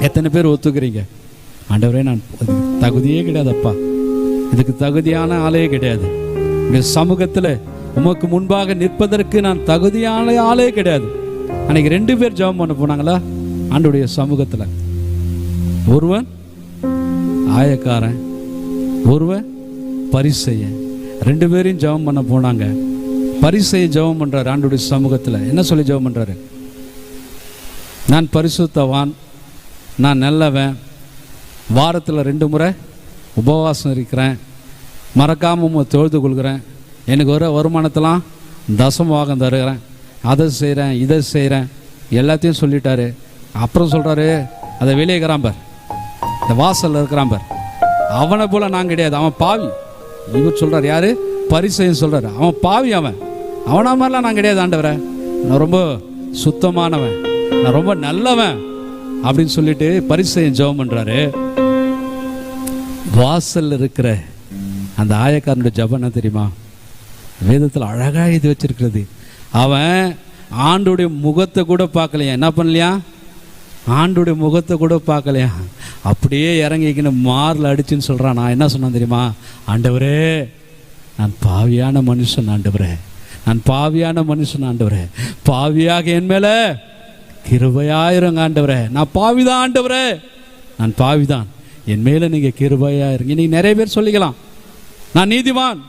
எத்தனை பேர் ஒத்துக்கிறீங்க? ஆண்டவரே நான் தகுதியே கிடையாதப்பா. இதுக்கு தகுதியான ஆளே கிடையாது. இந்த சமூகத்தில் உமக்கு முன்பாக நிற்பதற்கு நான் தகுதியான ஆளே கிடையாது. அன்னைக்கு ரெண்டு பேர் ஜெபம் பண்ண போனாங்களா? ஆண்டுடைய சமூகத்தில். ஒருவன் ஆயக்காரன் ஒருவன் பரிசெய்யன் ரெண்டு பேரையும் ஜெபம் பண்ண போனாங்க. பரிசையை ஜெபம் பண்ணுறாரு ஆண்டுடைய சமூகத்தில். என்ன சொல்லி ஜெபம் பண்ணுறாரு நான் பரிசுத்தவான் நான் நல்லவன். வாரத்தில் ரெண்டு முறை உபவாசம் இருக்கிறேன். மறக்காமல் தொழுது கொள்கிறேன். எனக்கு வர வருமானத்தெல்லாம் தசமபாகம் தருகிறேன். அதை செய்கிறேன் இதை செய்கிறேன் எல்லாத்தையும் சொல்லிட்டாரு. அப்புறம் சொல்கிறாரு அதை வெளியே இருக்கிறான் பார். இந்த வாசலில் இருக்கிறான் பார். அவனை போல் நான் கிடையாது. அவன் பாவி. இவர் சொல்கிறார் யார்? பரிசையும் சொல்கிறாரு அவன் பாவி அவன். அவனா மாதிரிலாம் நான் கிடையாது ஆண்டவரை. நான் ரொம்ப சுத்தமானவன். நான் ரொம்ப நல்லவன். அப்படின்னு சொல்லிட்டு பரிசையும் ஜெபம் பண்ணுறாரு வாசல்ல இருக்கிற அந்த ஆயக்காரனுடைய ஜபம் என்ன தெரியுமா? வேதத்தில் அழகாக இது வச்சிருக்கிறது. அவன் ஆண்டுடைய முகத்தை கூட பார்க்கலையா? என்ன பண்ணலையா? ஆண்டுடைய முகத்தை கூட பார்க்கலையா? அப்படியே இறங்கிக்கின்னு மாரில் அடிச்சுன்னு சொல்கிறான் நான் என்ன சொன்னேன் தெரியுமா? ஆண்டவரே நான் பாவியான மனுஷன் ஆண்டவரே. நான் பாவியான மனுஷன் ஆண்டவரே. பாவியாக என் மேலே கிருபையாயிருங்க ஆண்டவரே நான் பாவிதான் ஆண்டவரே நான் பாவிதான். என் மேலே நீங்கள் கிருபையாயிருங்க. இன்னைக்கு நிறைய பேர் சொல்லிக்கலாம். நான் நீதிவான்